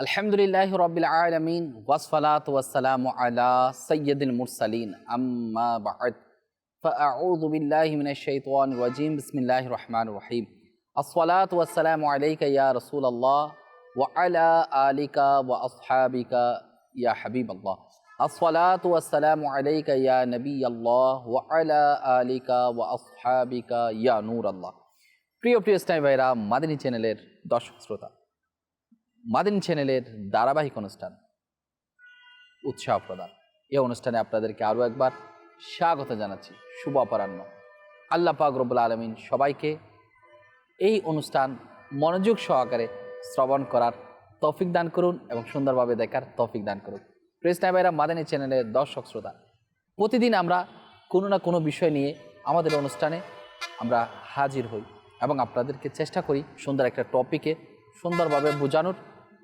আলহামদুলিল্লাহ রবিল আলমিন ওয়াসফালাত ওয়াসালাম আলা সৈয়দুল মুরসালিন আম্মা বাদ فأعوذ بالله من الشيطان الرجيم بسم الله الرحمن الرحيم الصلاة والسلام عليك يا رسول الله وعلى آلك وأصحابك يا حبيب الله الصلاة والسلام عليك يا نبي الله وعلى آلك وأصحابك يا نور الله প্রিয় প্রিয় ইসলামী ভাইরা মাদিনী চ্যানেলের দর্শক শ্রোতা মাদিন চ্যানেলের ধারাবাহিক অনুষ্ঠান উৎসাহ প্রদান। এই অনুষ্ঠানে আপনাদেরকে আরও একবার স্বাগত জানাচ্ছি। শুভ অপরাহ্ন। আল্লাহ পাক আলমিন সবাইকে এই অনুষ্ঠান মনোযোগ সহকারে শ্রবণ করার তৌফিক দান করুন এবং সুন্দরভাবে দেখার তৌফিক দান করুন। প্রেস টাইবাইরা মাদানী চ্যানেলের দর্শক শ্রোতা, প্রতিদিন আমরা কোনো না কোনো বিষয় নিয়ে আমাদের অনুষ্ঠানে আমরা হাজির হই এবং আপনাদেরকে চেষ্টা করি সুন্দর একটা টপিকে সুন্দরভাবে বোঝানোর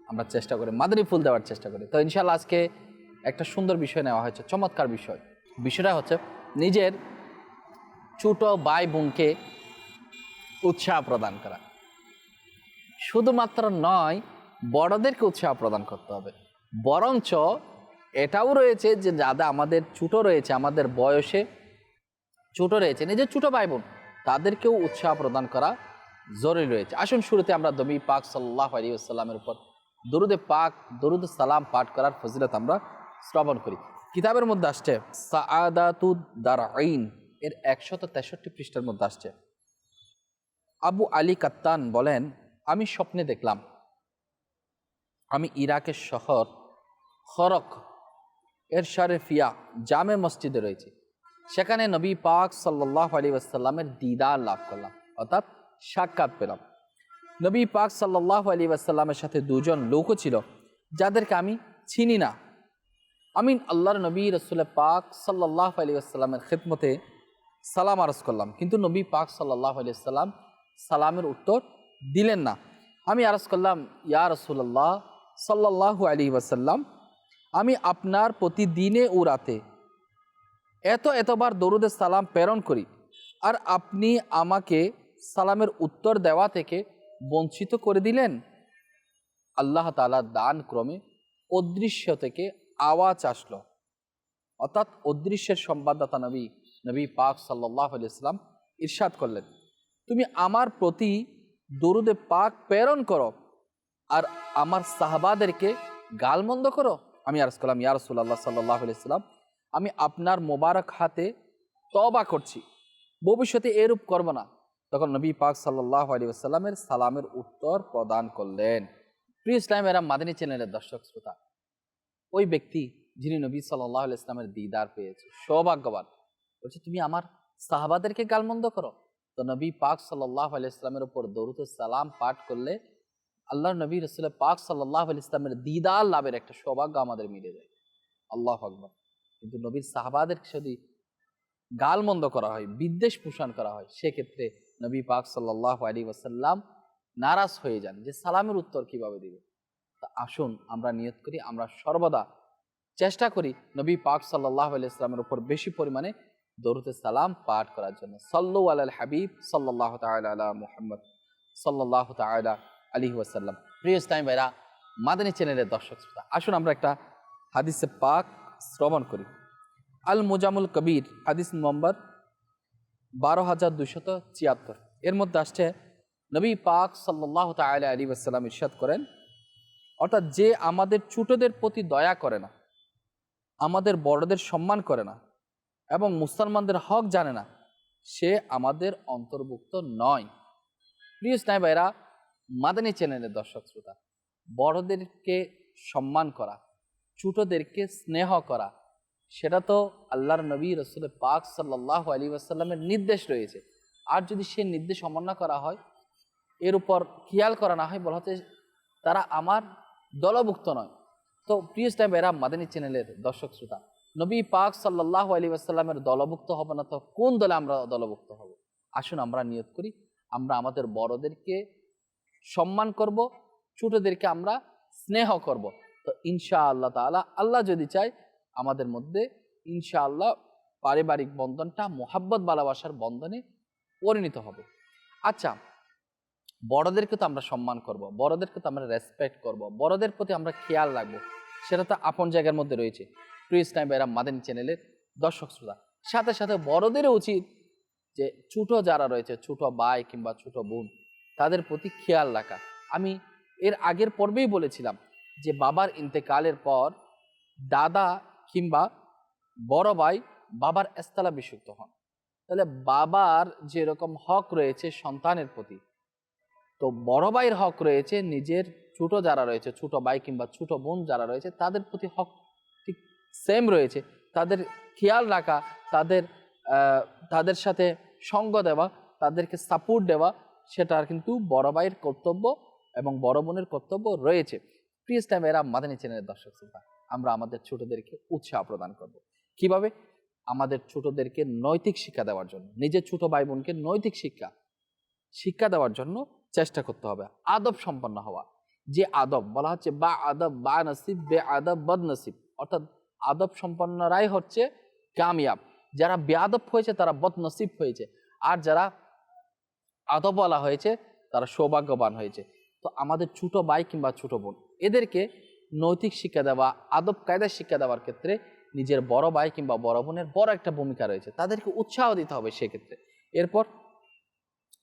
আমরা চেষ্টা করি, মাদারি ফুল দেওয়ার চেষ্টা করি। তো ইনশাল্লাহ আজকে একটা সুন্দর বিষয় নেওয়া হয়েছে, চমৎকার বিষয়। বিষয়টা হচ্ছে নিজের ছোট ভাই বোনকে উৎসাহ প্রদান করা। শুধুমাত্র নয়, বড়দেরকে উৎসাহ প্রদান করতে হবে। বরঞ্চ এটাও রয়েছে যে যাদের আমাদের ছোটো রয়েছে, আমাদের বয়সে ছোটো রয়েছে, নিজের ছোটো ভাই বোন, তাদেরকেও উৎসাহ প্রদান করা জরুরি রয়েছে। আসুন শুরুতে আমরা দবি পাক সাল্লাহ আলী আসসালামের উপর দরুদে পাক, দরুদ সালাম পাঠ করার ফজিলত আমরা শ্রবণ করি। কিতাবের মধ্যে আসছে সাআদাতুদ দার আইন এর একশত তেষট্টি পৃষ্ঠার মধ্যে আসছে। আবু আলী কাত্তান বলেন, আমি স্বপ্নে দেখলাম, আমি ইরাকের শহর খরক এর শরেফিয়া জামে মসজিদে রয়েছে। সেখানে নবী পাক সাল্লাহ আলী আসাল্লামের দিদার লাভ করলাম, অর্থাৎ সাক্ষাৎ পেলাম। নবী পাক সাল্লাহ আলী আসাল্লামের সাথে দুজন লোকও ছিল, যাদেরকে আমি চিনি না। আমি আল্লাহর নবী রসুল পাক সাল্লাহ আলী আসসালামের খেদমতে সালাম আরজ করলাম, কিন্তু নবী পাক সাল্লাহ আলি সাল্লাম সালামের উত্তর দিলেন না। আমি আরজ করলাম, ইয়া রসুল্লাহ সাল্লাহ আলী ওয়াসাল্লাম, আমি আপনার প্রতিদিনে ও রাতে এত এতবার দরুদে সালাম প্রেরণ করি, আর আপনি আমাকে সালামের উত্তর দেওয়া থেকে বঞ্চিত করে দিলেন। আল্লাহ তালা দান ক্রমে অদৃশ্য থেকে আওয়াজ আসলো। অর্থাৎ অদৃশ্যের সংবাদদাতা নবী নবী পাক সাল্লাহ ইসলাম ইরশাদ করলেন, তুমি আমার প্রতি দরুদে পাক প্রেরণ করো আর আমার সাহাবাদেরকে গালমন্দ করো। আমি আরজ করলাম, ইয়া রসুল্লাহ সাল্লাহ ইসলাম আমি আপনার মোবারক হাতে তবা করছি। ভবিষ্যতে এরূপ করব না। তখন নবী পাক সাল্লাহ আলী আসসালামের সালামের উত্তর প্রদান করলেন। প্রিয় ইসলাম, এরা মাদিনী চ্যানেলের দর্শক, শ্রোতা। ওই ব্যক্তি যিনি নবী সাল্লাহ ইসলামের দিদার পেয়েছে, সৌভাগ্যবান। বলছে, তুমি আমার সাহাবাদেরকে গালমন্দ করো? তো নবী পাক সাল্লাহ আলি ইসলামের উপর দৌরুত সালাম পাঠ করলে আল্লাহ নবী রসুল পাক সাল্লাহ আলি ইসলামের দিদার লাভের একটা সৌভাগ্য আমাদের মিলে যায়। আল্লাহ আকবর। কিন্তু নবীর সাহাবাদের যদি গালমন্দ করা হয়, বিদ্বেষ পোষণ করা হয়, সেক্ষেত্রে নবী পাক সাল্লাহ আলী ওয়াসাল্লাম নারাজ হয়ে যান যে সালামের উত্তর কীভাবে দিবে? তা আসুন আমরা নিয়ত করি, আমরা সর্বদা চেষ্টা করি নবী পাক সাল্লাহ আলি ইসলামের উপর বেশি পরিমাণে দরুতে সালাম পাঠ করার জন্য। সল্লু আল হাবিব সাল্লাহ তালা মুহাম্মদ সাল্লাহ তালা আলী ওয়াসাল্লাম। প্রিয় ইসলাম ভাইরা, মাদানী চ্যানেলের দর্শক শ্রোতা, আসুন আমরা একটা হাদিসে পাক শ্রবণ করি। আল মুজামুল কবির হাদিস নম্বর বারো হাজার দুশত ছিয়াত্তর। এর মধ্যে আসছে নবী পাক সাল্লাহ তালা আলী ওয়াসাল্লাম ইরশাদ করেন, অর্থাৎ যে আমাদের ছোটদের প্রতি দয়া করে না, আমাদের বড়দের সম্মান করে না এবং মুসলমানদের হক জানে না, সে আমাদের অন্তর্ভুক্ত নয়। প্রিয় স্নাই ভাইরা, মাদানী চ্যানেলের দর্শক শ্রোতা, বড়দেরকে সম্মান করা, ছোটদেরকে স্নেহ করা সেটা তো আল্লাহর নবী রসুল পাক সাল্লাহ আলী আসাল্লামের নির্দেশ রয়েছে। আর যদি সে নির্দেশ অমান্য করা হয়, এর উপর খেয়াল করা না হয়, বলা হচ্ছে তারা আমার দলভুক্ত নয়। তো প্রিয় টাইম এরা মাদানী চ্যানেলের দর্শক শ্রোতা, নবী পাক সাল্লাহ আলী আসাল্লামের দলভুক্ত হব না তো কোন দলে আমরা দলভুক্ত হব? আসুন আমরা নিয়োগ করি, আমরা আমাদের বড়দেরকে সম্মান করব, ছোটদেরকে আমরা স্নেহ করব। তো ইনশা আল্লাহ তালা আল্লাহ যদি চাই আমাদের মধ্যে ইনশা আল্লাহ পারিবারিক বন্ধনটা, মোহাব্বত, ভালোবাসার বন্ধনে পরিণত হবে। আচ্ছা বড়দেরকে তো আমরা সম্মান করব, বড়দেরকে তো আমরা রেসপেক্ট করব, বড়দের প্রতি আমরা খেয়াল রাখব, সেটা তো আপন জায়গার মধ্যে রয়েছে। প্রিয় ইসলাম এরা মাদানী চ্যানেলের দর্শক শ্রোতা, সাথে সাথে বড়দেরও উচিত যে ছোট যারা রয়েছে, ছোট ভাই কিংবা ছোট বোন, তাদের প্রতি খেয়াল রাখা। আমি এর আগের পর্বেই বলেছিলাম যে বাবার ইন্তেকালের পর দাদা কিংবা বড় ভাই বাবার এস্তালা বিশুক্ত হন। তাহলে বাবার যেরকম হক রয়েছে সন্তানের প্রতি, তো বড় ভাইয়ের হক রয়েছে নিজের ছোট যারা রয়েছে, ছোট ভাই কিংবা ছোট বোন যারা রয়েছে, তাদের প্রতি হক ঠিক সেম রয়েছে। তাদের খেয়াল রাখা, তাদের তাদের সাথে সঙ্গ দেওয়া, তাদেরকে সাপোর্ট দেওয়া সেটার কিন্তু বড় ভাইয়ের কর্তব্য এবং বড় বোনের কর্তব্য রয়েছে। প্রিয় ইসলাম এরা মাদানী চ্যানেলের দর্শক শ্রোতা। আমরা আমাদের ছোটদেরকে উৎসাহ প্রদান করব। কীভাবে? আমাদের ছোটদেরকে নৈতিক শিক্ষা দেওয়ার জন্য। নিজের ছোট ভাই বোনকে নৈতিক শিক্ষা শিক্ষা দেওয়ার জন্য চেষ্টা করতে হবে। আদব সম্পন্ন হওয়া। যে আদব বলা হচ্ছে, বা আদব, বা নসিব, বে আদব, বদ নসিব। অর্থাৎ আদব সম্পন্নরাই হচ্ছে কামিয়াব। যারা বেআদব হয়েছে, তারা বদনসিব হয়েছে। আর যারা আদবওয়ালা হয়েছে, তারা সৌভাগ্যবান হয়েছে। তো আমাদের ছোট ভাই কিংবা ছোট বোন, এদেরকে নৈতিক শিক্ষা দেওয়া, আদব কায়দা শিক্ষা দেওয়ার ক্ষেত্রে নিজের বড় ভাই কিংবা বড় বোনের বড় একটা ভূমিকা রয়েছে। তাদেরকে উৎসাহ দিতে হবে সেক্ষেত্রে। এরপর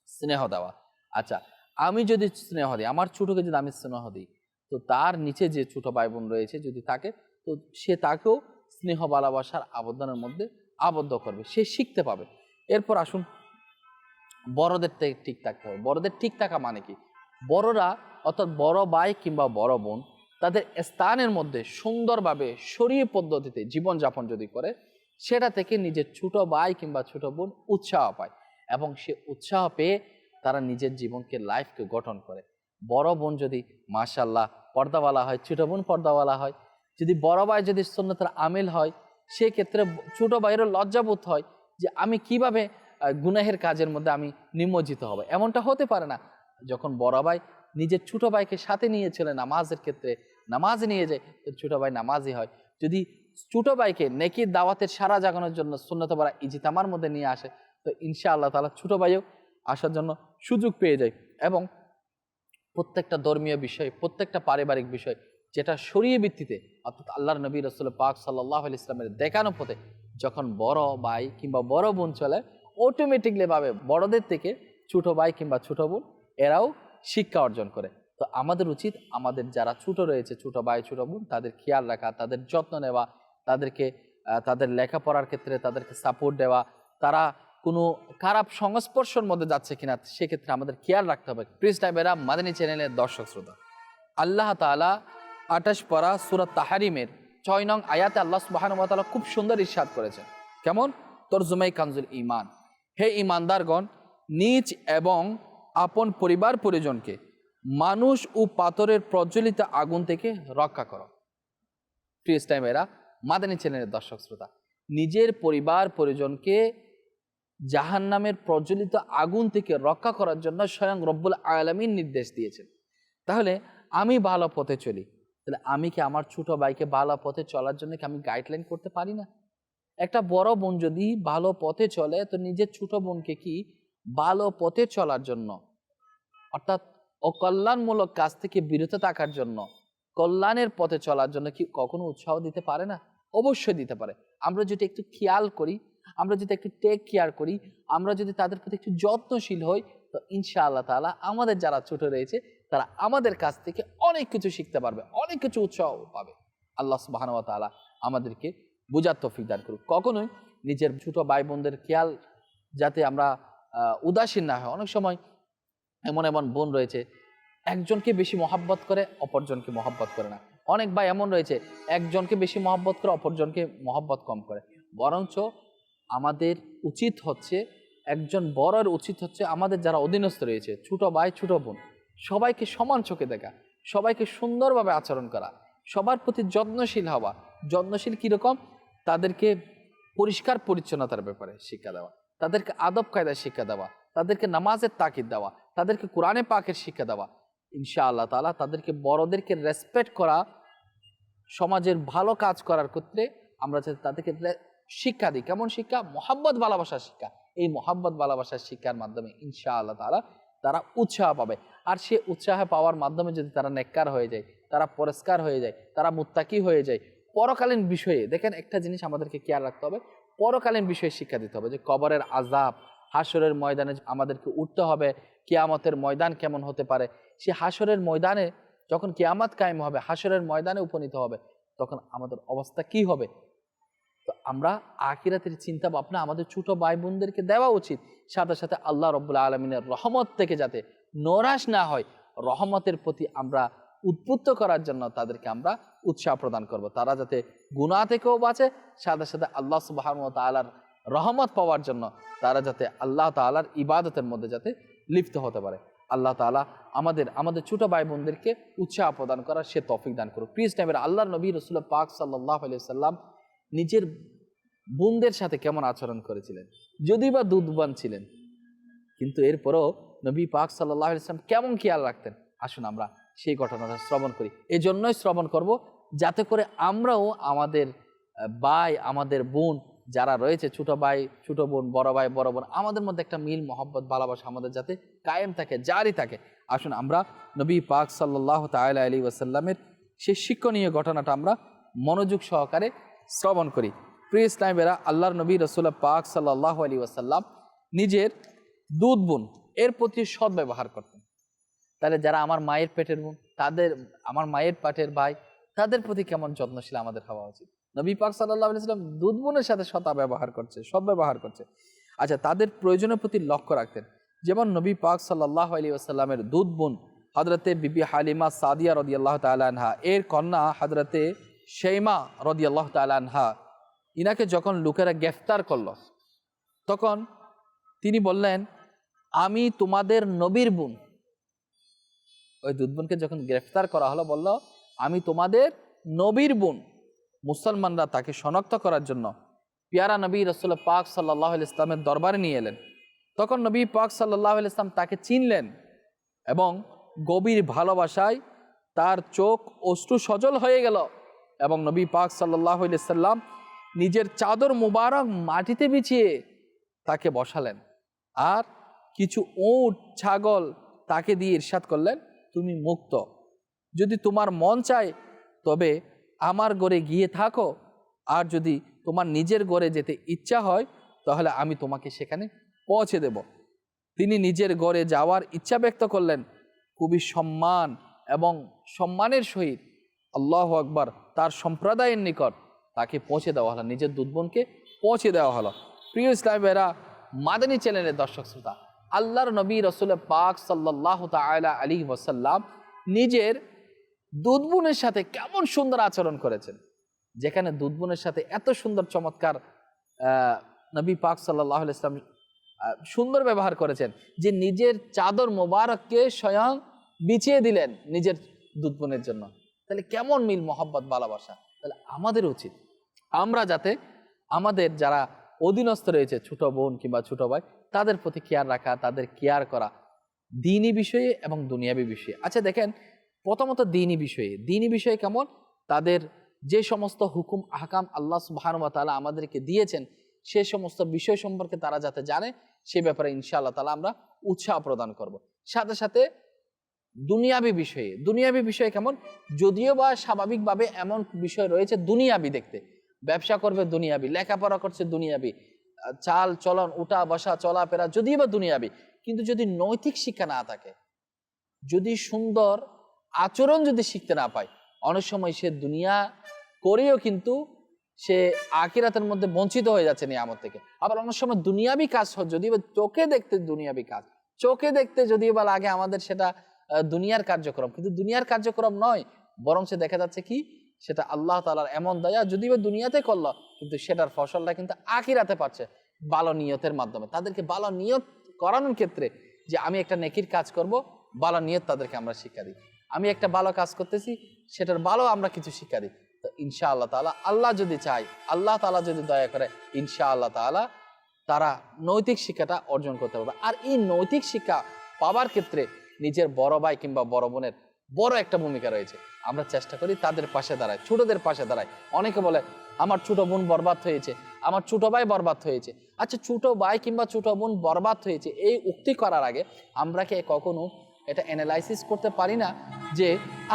স্নেহ দেওয়া। আচ্ছা আমি যদি স্নেহ দিই, আমার ছোটকে যদি আমি স্নেহ দিই, তো তার নিচে যে ছোট ভাই বোন রয়েছে যদি থাকে, তো সে তাকেও স্নেহ, ভালোবাসার আবদানের মধ্যে আবদ্ধ করবে। সে শিখতে পাবে। এরপর আসুন, বড়দের ঠিক থাকতে হবে। বড়দের ঠিক থাকা মানে কি? বড়রা অর্থাৎ বড় ভাই কিংবা বড় বোন তাদের স্থানের মধ্যে সুন্দরভাবে সরিয়ে পদ্ধতিতে জীবনযাপন যদি করে, সেটা থেকে নিজের ছোট ভাই কিংবা ছোট বোন উৎসাহ পায় এবং সে উৎসাহ পেয়ে তারা নিজের জীবনকে লাইফকে গঠন করে। বড় বোন যদি মাশাল্লাহ পর্দাওয়ালা হয়, ছোট বোন পর্দাওয়ালা হয়, যদি বড় ভাই যদি সন্ন্যতের আমিল হয়, সেক্ষেত্রে ছোট ভাইয়েরও লজ্জাবোধ হয় যে আমি কীভাবে গুনাহের কাজের মধ্যে আমি নিমজ্জিত হব। এমনটা হতে পারে না। যখন বড় ভাই নিজের ছোট ভাইকে সাথে নিয়ে চলে নামাজের ক্ষেত্রে নামাজ নিয়ে যায় ছোট ভাই নামাজই হয়। যদি ছোটো ভাইকে নেকির দাওয়াতের সারা জাগানোর জন্য সুন্নত বলা ইজিতামার মধ্যে নিয়ে আসে, তো ইনশা আল্লাহ তালা ছোট ভাইও আসার জন্য সুযোগ পেয়ে যায়। এবং প্রত্যেকটা ধর্মীয় বিষয়, প্রত্যেকটা পারিবারিক বিষয়, যেটা সরিয়ে ভিত্তিতে, অর্থাৎ আল্লাহর নবী রসুল পাক সাল্লাহ ইসলামের দেখানো পথে যখন বড় ভাই কিংবা বড় বোন চলে অটোমেটিকলি ভাবে বড়দের থেকে ছোট ভাই কিংবা ছোট বোন, এরাও শিক্ষা অর্জন করে। তো আমাদের উচিত আমাদের যারা ছোট রয়েছে, ছোট ভাই, ছোট বোন, তাদের খেয়াল রাখা, তাদের যত্ন নেওয়া, তাদেরকে তাদের লেখাপড়ার ক্ষেত্রে তাদেরকে সাপোর্ট দেওয়া। তারা কোনো খারাপ সংস্পর্শের মধ্যে যাচ্ছে কিনা সেক্ষেত্রে আমাদের খেয়াল রাখতে হবে। প্রিজ টাইমেরা মাদানী চ্যানেলের দর্শক শ্রোতা। আল্লাহ তাআলা আটাশ পরা সুরাত তাহারিমের ছয় নং আয়াতে আল্লাহ সুবাহানুমতালা খুব সুন্দর ইস্বাদ করেছেন। কেমন? তরজুমাই কানজুল ইমান হে ইমানদারগণ নিজ এবং আপন পরিবার পরিজনকে মানুষ ও পাথরের প্রজ্বলিত আগুন থেকে রক্ষা করো। প্রিয় টাইমেরা মাদানী চ্যানেলের দর্শক শ্রোতা, নিজের পরিবার, পরিজনকে জাহান্নামের প্রজ্বলিত আগুন থেকে রক্ষা করার জন্য স্বয়ং রব্বুল আলমিন নির্দেশ দিয়েছেন। তাহলে আমি ভালো পথে চলি। তাহলে আমি কি আমার ছোট ভাইকে ভালো পথে চলার জন্য কি আমি গাইডলাইন করতে পারি না? একটা বড় বোন যদি ভালো পথে চলে, তো নিজের ছোট বোনকে কি ভালো পথে চলার জন্য, অর্থাৎ অকল্যাণমূলক কাজ থেকে বিরত থাকার জন্য, কল্যাণের পথে চলার জন্য কি কখনো উৎসাহ দিতে পারে না? অবশ্যই দিতে পারে। আমরা যদি একটু খেয়াল করি, আমরা যদি একটু টেক কেয়ার করি, আমরা যদি তাদের প্রতি একটু যত্নশীল হই, তো ইনশা আল্লাহ তালা আমাদের যারা ছোট রয়েছে, তারা আমাদের কাছ থেকে অনেক কিছু শিখতে পারবে, অনেক কিছু উৎসাহ পাবে। আল্লাহ সুবাহানুয়া তালা আমাদেরকে বোঝার তৌফিক দান করুক। কখনোই নিজের ছোট ভাই বোনদের খেয়াল যাতে আমরা উদাসীন না হয়। অনেক সময় এমন এমন বোন রয়েছে, একজনকে বেশি মহাব্বত করে, অপরজনকে মহাব্বত করে না। অনেক ভাই এমন রয়েছে, একজনকে বেশি মহাব্বত করে, অপরজনকে মহাব্বত কম করে। বরঞ্চ আমাদের উচিত হচ্ছে, একজন বড়ের উচিত হচ্ছে আমাদের যারা অধীনস্থ রয়েছে, ছোট ভাই, ছোট বোন, সবাইকে সমান চোখে দেখা, সবাইকে সুন্দরভাবে আচরণ করা, সবার প্রতি যত্নশীল হওয়া। যত্নশীল কীরকম? তাদেরকে পরিষ্কার পরিচ্ছন্নতার ব্যাপারে শিক্ষা দেওয়া, তাদেরকে আদব কায়দায় শিক্ষা দেওয়া তাদেরকে নামাজের তাকিদ দেওয়া, তাদেরকে কোরআনে পাকের শিক্ষা দেওয়া ইনশা আল্লাহ তালা তাদেরকে বড়দেরকে রেসপেক্ট করা, সমাজের ভালো কাজ করার ক্ষেত্রে আমরা যাতে তাদেরকে শিক্ষা দিই। কেমন শিক্ষা? মোহাব্বত ভালোবাসার শিক্ষা। এই মোহাব্বত ভালোবাসার শিক্ষার মাধ্যমে ইনশা আল্লাহ তালা তারা উৎসাহ পাবে। আর সে উৎসাহ পাওয়ার মাধ্যমে যদি তারা নেককার হয়ে যায়, তারা পরিষ্কার হয়ে যায়, তারা মুত্তাকি হয়ে যায়, পরকালীন বিষয়ে, দেখেন একটা জিনিস আমাদেরকে খেয়াল রাখতে হবে, পরকালীন বিষয়ে শিক্ষা দিতে হবে যে কবরের আজাব হাসরের ময়দানে আমাদেরকে উঠতে হবে, কিয়ামতের ময়দান কেমন হতে পারে? সে হাসরের ময়দানে যখন কিয়ামত কায়েম হবে হাসরের ময়দানে উপনীত হবে, তখন আমাদের অবস্থা কি হবে? তো আমরা আখিরাতের চিন্তা ভাবনা আমাদের ছোট ভাই বোনদেরকে দেওয়া উচিত। সাথে সাথে আল্লাহ রব্বুল্লা আলমিনের রহমত থেকে যাতে নরাশ না হয়, রহমতের প্রতি আমরা উদ্বুদ্ধ করার জন্য তাদেরকে আমরা উৎসাহ প্রদান করব। তারা যাতে গুণা থেকেও বাঁচে, সাথে সাথে আল্লাহ সুবাহ তালার রহমত পাওয়ার জন্য তারা যাতে আল্লাহ তালার ইবাদতের মধ্যে যাতে লিপ্ত হতে পারে। আল্লাহ তালা আমাদের আমাদের ছোটো ভাই বোনদেরকে উৎসাহ প্রদান করার সে তফিক দান করুক। প্রিজ টাইমের আল্লাহ নবী রসুল পাক সাল্লাহ সাল্লাম নিজের বোনদের সাথে কেমন আচরণ করেছিলেন? যদি বা দুধবান ছিলেন। কিন্তু এরপরও নবী পাক সাল্লাহ ইসলাম কেমন খেয়াল রাখতেন? আসুন আমরা সেই ঘটনাটা শ্রবণ করি। এই জন্যই শ্রবণ করব যাতে করে আমরাও আমাদের ভাই, আমাদের বোন যারা রয়েছে, ছোট ভাই, ছোট বোন, বড় ভাই, বড় বোন, আমাদের মধ্যে একটা মিল, মহব্বত, ভালোবাসা আমাদের যাতে কায়েম থাকে, জারি থাকে। আসুন আমরা নবী পাক সাল্লাহ তাল আলী ওয়াসাল্লামের সেই শিক্ষণীয় ঘটনাটা আমরা মনোযোগ সহকারে শ্রবণ করি। প্রিয় ইসলামেরা, আল্লাহর নবী রসুল্লাহ পাক সাল্লাহ আলী ওয়াসাল্লাম নিজের দুধ বোন, এর প্রতি সদ্ব্যবহার করতেন। তাহলে যারা আমার মায়ের পেটের বোন, তাদের, আমার মায়ের পেটের ভাই, তাদের প্রতি কেমন যত্নশীল আমাদের হওয়া উচিত? নবী পাক সাল্লাহ আলাইসাল্লাম দুধ বোনের সাথে সতা ব্যবহার করছে সব ব্যবহার করছে। আচ্ছা তাদের প্রয়োজনের প্রতি লক্ষ্য রাখতেন। যেমন নবী পাক সাল্লাহ আলী আসাল্লামের দুধ বোন হজরতে বিবি হালিমা সাদিয়া রদি আল্লাহ তালানহা এর কন্যা হজরতে শেমা রদি আল্লাহ তালানহা ইনাকে যখন লোকেরা গ্রেফতার করল, তখন তিনি বললেন, আমি তোমাদের নবীর বোন। ওই দুধ বোনকে যখন গ্রেফতার করা হলো, বলল, আমি তোমাদের নবীর বোন। মুসলমানরা তাকে শনাক্ত করার জন্য পিয়ারা নবী রসুল পাক সাল্লাহ ইসলামের দরবারে নিয়ে এলেন। তখন নবী পাক সাল্লাহ ইসলাম তাকে চিনলেন এবং গভীর ভালোবাসায় তার চোখ অশ্রু সজল হয়ে গেল এবং নবী পাক সাল্লাহ সাল্লাম নিজের চাদর মুবারক মাটিতে বিছিয়ে তাকে বসালেন। আর কিছু উট, ছাগল তাকে দিয়ে ইরশাদ করলেন, তুমি মুক্ত। যদি তোমার মন চায় তবে আমার গড়ে গিয়ে থাকো। আর যদি তোমার নিজের গড়ে যেতে ইচ্ছা হয়, তাহলে আমি তোমাকে সেখানে পৌঁছে দেব। তিনি নিজের গড়ে যাওয়ার ইচ্ছা ব্যক্ত করলেন। খুবই সম্মান এবং সম্মানের সহিত আল্লাহ আকবার তার সম্প্রদায়ের নিকট তাকে পৌঁছে দেওয়া হলো। নিজের দুধবনকে পৌঁছে দেওয়া হলো। প্রিয় ইসলামেরা মাদানী চ্যানেলের দর্শক শ্রোতা, আল্লাহর নবী রসুল পাক সাল্লাহ তালা আলী ওসাল্লাম নিজের দুধবুনের সাথে কেমন সুন্দর আচরণ করেছেন? যেখানে দুধবুনের সাথে এত সুন্দর, চমৎকার নবী পাক সাল্লাহ ইসলাম সুন্দর ব্যবহার করেছেন যে নিজের চাদর মোবারককে স্বয়ং বিছিয়ে দিলেন নিজের দুধবুনের জন্য। তাহলে কেমন মিল মহব্বত, ভালোবাসা? তাহলে আমাদের উচিত আমরা যাতে আমাদের যারা অধীনস্থ রয়েছে, ছোট বোন কিংবা ছোট ভাই, তাদের প্রতি কেয়ার রাখা, তাদের কেয়ার করা, দিনই বিষয়ে এবং দুনিয়াবী বিষয়ে। আচ্ছা দেখেন প্রথমত দিনী বিষয়ে। দিনী বিষয়ে কেমন? তাদের যে সমস্ত হুকুম, আহকাম আল্লাহ সুবাহানুবা তালা আমাদেরকে দিয়েছেন, সে সমস্ত বিষয় সম্পর্কে তারা যাতে জানে, সে ব্যাপারে ইনশাআল্লাহ তালা আমরা উৎসাহ প্রদান করব। সাথে সাথে দুনিয়াবি বিষয়ে দুনিয়াবি বিষয়ে কেমন? যদিও বা স্বাভাবিকভাবে এমন বিষয় রয়েছে দুনিয়াবি দেখতে। ব্যবসা করবে দুনিয়াবি, লেখাপড়া করছে দুনিয়াবি, চাল, চলন, উঠা, বসা, চলাফেরা, যদিও বা দুনিয়াবি, কিন্তু যদি নৈতিক শিক্ষা না থাকে, যদি সুন্দর আচরণ যদি শিখতে না পায়, অনেক সময় সে দুনিয়া করেও কিন্তু সে আকিরাতের মধ্যে বঞ্চিত হয়ে যাচ্ছে নিয়ামত থেকে। আবার অনেক সময় দুনিয়াবি কাজ যদি বা চোখে দেখতে দুনিয়াবি কাজ। চোখে দেখতে যদি বা লাগে আমাদের সেটা দুনিয়ার কার্যক্রম। কিন্তু দুনিয়ার কার্যক্রম নয় বরং সে দেখা যাচ্ছে কি, সেটা আল্লাহ তালার এমন দয়া যদি বা দুনিয়াতে করল, কিন্তু সেটার ফসলটা কিন্তু আকিরাতে পারছে ভালো নিয়তের মাধ্যমে। তাদেরকে ভালো নিয়ত করানোর ক্ষেত্রে যে আমি একটা নেকির কাজ করব, ভালো নিয়ত তাদেরকে আমরা শিক্ষা দিই। আমি একটা ভালো কাজ করতেছি, সেটার ভালো আমরা কিছু শিক্ষা দিই। তো ইনশা আল্লাহ তালা আল্লাহ যদি চাই আল্লাহ তালা যদি দয়া করে ইনশা আল্লাহ তালা তারা নৈতিক শিক্ষাটা অর্জন করতে পারবে। আর এই নৈতিক শিক্ষা পাবার ক্ষেত্রে নিজের বড় ভাই কিংবা বড় বোনের বড় একটা ভূমিকা রয়েছে। আমরা চেষ্টা করি তাদের পাশে দাঁড়ায়, ছোটদের পাশে দাঁড়ায়। অনেকে বলে, আমার ছোট বোন বরবাদ হয়েছে, আমার ছোট ভাই বরবাদ হয়েছে। আচ্ছা ছোট ভাই কিংবা ছোট বোন বরবাদ হয়েছে, এই উক্তি করার আগে আমরা কি কখনো এটা অ্যানালাইসিস করতে পারি না যে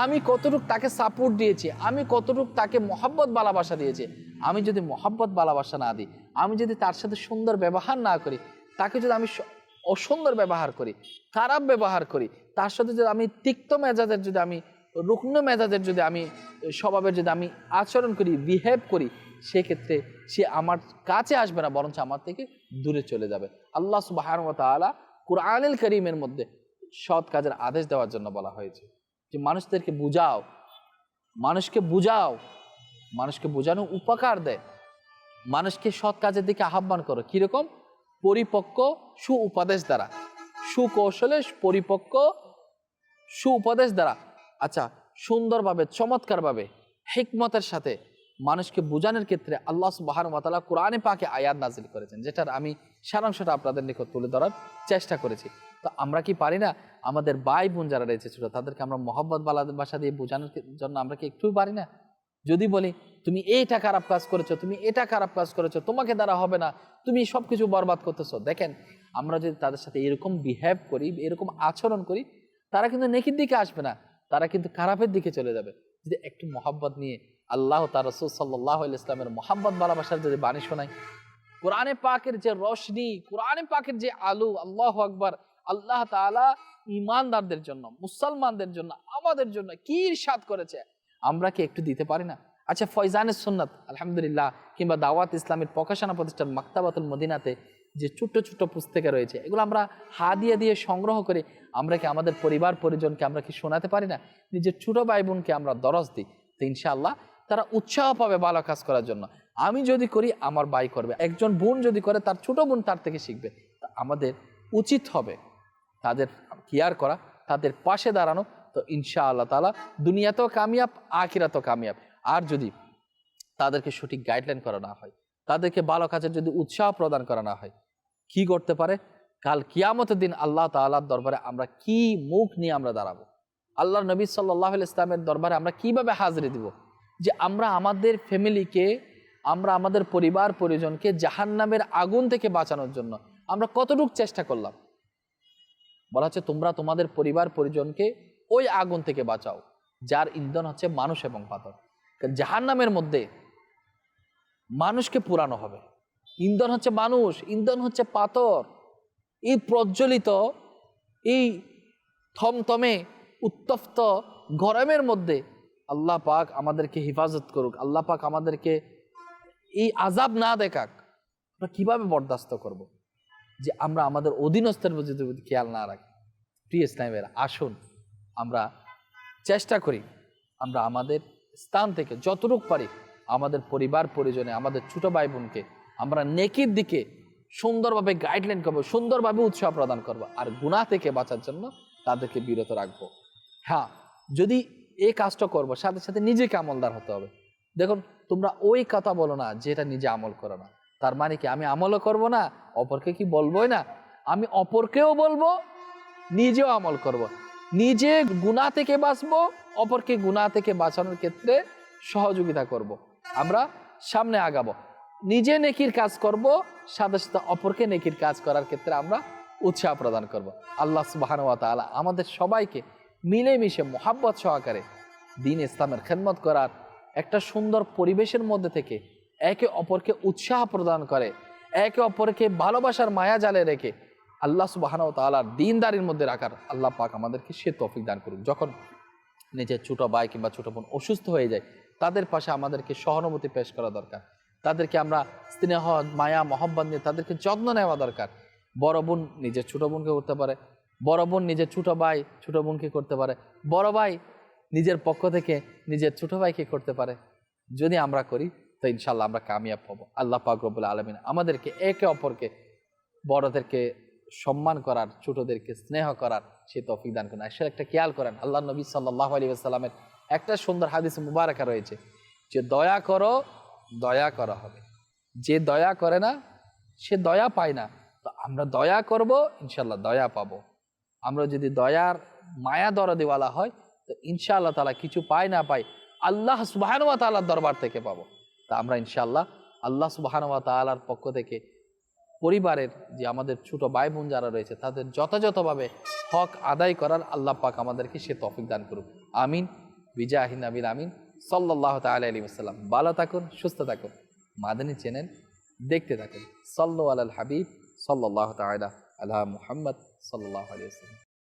আমি কতটুক তাকে সাপোর্ট দিয়েছি, আমি কতটুক তাকে মহাব্বত ভালোবাসা দিয়েছি। আমি যদি মহাব্বত ভালোবাসা না দিই, আমি যদি তার সাথে সুন্দর ব্যবহার না করি, তাকে যদি আমি অসুন্দর ব্যবহার করি, খারাপ ব্যবহার করি, তার সাথে যদি আমি তিক্ত মেজাজের যদি আমি, রুগ্ন মেজাজের যদি আমি, স্বভাবের যদি আমি আচরণ করি বিহেভ করি, সেক্ষেত্রে সে আমার কাছে আসবে না, বরঞ্চ আমার থেকে দূরে চলে যাবে। আল্লাহ সুবাহ কুরআনুল করিমের মধ্যে সৎ কাজের আদেশ দেওয়ার জন্য বলা হয়েছে যে মানুষদেরকে বুঝাও, মানুষকে বুঝাও, মানুষকে বোঝানো উপকার দেয় মানুষকে সৎ কাজের দিকে আহ্বান করো। কীরকম? পরিপক্ক সু উপদেশ দ্বারা। সুকৌশলে পরিপক্ক সু উপদেশ দ্বারা। আচ্ছা সুন্দরভাবে, চমৎকারভাবে, হিকমতের সাথে মানুষকে বোঝানোর ক্ষেত্রে আল্লাহ সুবাহান ওয়াতালা কোরআনে পাকে আয়াত নাজিল করেছেন, যেটার আমি সারাংশটা আপনাদের নিকট তুলে ধরার চেষ্টা করেছি। তো আমরা কি পারি না? আমাদের ভাই বোন যারা রয়েছে ছোট, তাদেরকে আমরা মোহাম্মদ বাসা দিয়ে বোঝানোর জন্য আমরা কি একটু পারি না? যদি বলি, তুমি এইটা খারাপ কাজ করেছ, তুমি এটা খারাপ কাজ করেছ, তোমাকে দ্বারা হবে না, তুমি সব কিছু বরবাদ করতেছো। দেখেন, আমরা যদি তাদের সাথে এরকম বিহেভ করি, এরকম আচরণ করি, তারা কিন্তু নেকির দিকে আসবে না, তারা কিন্তু খারাপের দিকে চলে যাবে। যদি একটু মোহাব্বত নিয়ে আল্লাহ তার রসুল সাল্লাহ ইসলামের মোহাম্মদ ভালোবাসার যদি বাণী শোনায় কোরআনে পাকের যে রশনি, কোরআনে পাকের যে আলু, আল্লাহ আকবার আল্লাহ তাআলা ইমানদারদের জন্য, মুসলমানদের জন্য, আমাদের জন্য কি ইরশাদ করেছে? আমরা কি একটু দিতে পারি না? আচ্ছা ফয়জানের সুন্নাত, আলহামদুলিল্লাহ, কিংবা দাওয়াত ইসলামের প্রকাশনা প্রতিষ্ঠান মাক্তাবাতুল মদিনাতে যে ছোট্ট ছোট্ট পুস্তকে রয়েছে, এগুলো আমরা হাদিয়া দিয়ে সংগ্রহ করে। আমরা কি আমাদের পরিবার পরিজনকে আমরা কি শোনাতে পারি না? নিজের ছোট ভাই বোনকে আমরা দরজ দিই। তো ইনশাআল্লাহ, তারা উৎসাহ পাবে ভালো কাজ করার জন্য। আমি যদি করি, আমার ভাই করবে। একজন বোন যদি করে, তার ছোট বোন তার থেকে শিখবে। তা আমাদের উচিত হবে। তাদের কেয়ার করা, তাদের পাশে দাঁড়ানো, তো ইনশা আল্লাহ তালা দুনিয়াতেও কামিয়াব, আখিরাতেও কামিয়াব। আর যদি তাদেরকে সঠিক গাইডলাইন করা না হয়, তাদেরকে ভালো কাজের যদি উৎসাহ প্রদান করা না হয়, কি করতে পারে? কাল কিয়ামতের দিন আল্লাহ তাআলার দরবারে আমরা কি মুখ নিয়ে আমরা দাঁড়াবো? আল্লাহ নবী সাল্লাহ ইসলামের দরবারে আমরা কীভাবে হাজিরি দিব? যে আমরা আমাদের ফ্যামিলিকে, আমরা আমাদের পরিবার পরিজনকে জাহান্নামের আগুন থেকে বাঁচানোর জন্য আমরা কতটুকু চেষ্টা করলাম? বলা হচ্ছে, তোমরা তোমাদের পরিবার পরিজনকে ওই আগুন থেকে বাঁচাও, যার ইন্ধন হচ্ছে মানুষ এবং পাথর। জাহান্নামের মধ্যে মানুষকে পুরানো হবে। ইন্ধন হচ্ছে মানুষ, ইন্ধন হচ্ছে পাথর। এই প্রজ্বলিত, এই থমথমে, উত্তপ্ত গরমের মধ্যে আল্লাহ পাক আমাদেরকে হেফাজত করুক, আল্লাহ পাক আমাদেরকে এই আজাব না দেখাক, আমরা কীভাবে বরদাস্ত করব। যে আমরা আমাদের অধীনস্থের প্রতি খেয়াল না রাখি, প্রিয় ইসলামের আসুন, আমরা চেষ্টা করি, আমরা আমাদের স্থান থেকে যতটুকু পারি, আমাদের পরিবার পরিজনে, আমাদের ছোট ভাই বোনকে আমরা নেকির দিকে সুন্দরভাবে গাইডলাইন করব, সুন্দরভাবে উৎসাহ প্রদান করব আর গুণা থেকে বাঁচার জন্য তাদেরকে বিরত রাখব। হ্যাঁ যদি এই কাজটা করব, সাথে সাথে নিজেকে আমলদার হতে হবে। দেখুন, তোমরা ওই কথা বলো না যেটা নিজে আমল করো না। তার মানে কি আমি আমলও করব না অপরকে কি বলবোই না আমি অপরকেও বলব, নিজেও আমল করব। নিজে গুণা থেকে বাঁচবো, অপরকে গুণা থেকে বাঁচানোর ক্ষেত্রে সহযোগিতা করব। আমরা সামনে আগাবো নিজে নেকির কাজ করব, সাথে সাথে অপরকে নেকির কাজ করার ক্ষেত্রে আমরা উৎসাহ প্রদান করব। আল্লাহ সুবাহান ওয়া তাআলা আমাদের সবাইকে মিলেমিশে মোহাব্বত সহকারে দিন ইসলামের খেদমত করার একটা সুন্দর পরিবেশের মধ্যে থেকে একে অপরকে উৎসাহ প্রদান করে, একে অপরকে ভালোবাসার মায়া জালে রেখে আল্লাহ সুবাহান ও তালার দিনদারির মধ্যে রাখার আল্লাহ পাক আমাদেরকে সে তফিক দান করুক। যখন নিজের ছোটো ভাই কিংবা ছোটো বোন অসুস্থ হয়ে যায়, তাদের পাশে আমাদেরকে সহানুভূতি পেশ করা দরকার। তাদেরকে আমরা স্নেহ, মায়া, মহব্বত নিয়ে তাদেরকে যত্ন নেওয়া দরকার। বড় বোন নিজের ছোটো বোনকে করতে পারে, বড় বোন নিজের ছোটো ভাই ছোটো বোনকে করতে পারে, বড় ভাই নিজের পক্ষ থেকে নিজের ছোটো ভাইকে করতে পারে। যদি আমরা করি তো ইনশাল্লাহ আমরা কামিয়াব হব। আল্লাহ পাক রব্বুল আলমিন আমাদেরকে একে অপরকে, বড়দেরকে সম্মান করার, ছোটদেরকে স্নেহ করার সে তৌফিক দান করেন। আসলে একটা খেয়াল করেন আল্লাহ নবী সাল্লাহ আলী আসসালামের একটা সুন্দর হাদিস মুবারকা রয়েছে যে, দয়া করো, দয়া করা হবে। যে দয়া করে না, সে দয়া পায় না। তো আমরা দয়া করব ইনশাল্লাহ দয়া পাবো। আমরা যদি দয়ার মায়া দরদিওয়ালা হয়, তো ইনশাআল্লাহ তালা কিছু পায় না পাই আল্লাহ সুবাহানুয়া তালার দরবার থেকে পাবো। তা আমরা ইনশাআল্লাহ আল্লাহ সুবাহানুয়া তালার পক্ষ থেকে পরিবারের যে আমাদের ছোট ভাই বোন যারা রয়েছে, তাদের যথাযথভাবে হক আদায় করার আল্লাহ পাক আমাদেরকে সে তফিক দান করুক। আমিন। বিজাহিন আমিন আমিন। সাল্লাহ তাল আলী আসসালাম ভালো থাকুন, সুস্থ থাকুন। মাদানী চ্যানেল দেখতে থাকুন। সাল্লু আল হাবিব। সাল্লাহ তালা আল্লাহ মুহাম্মদ সাল্লাহ আলিয়া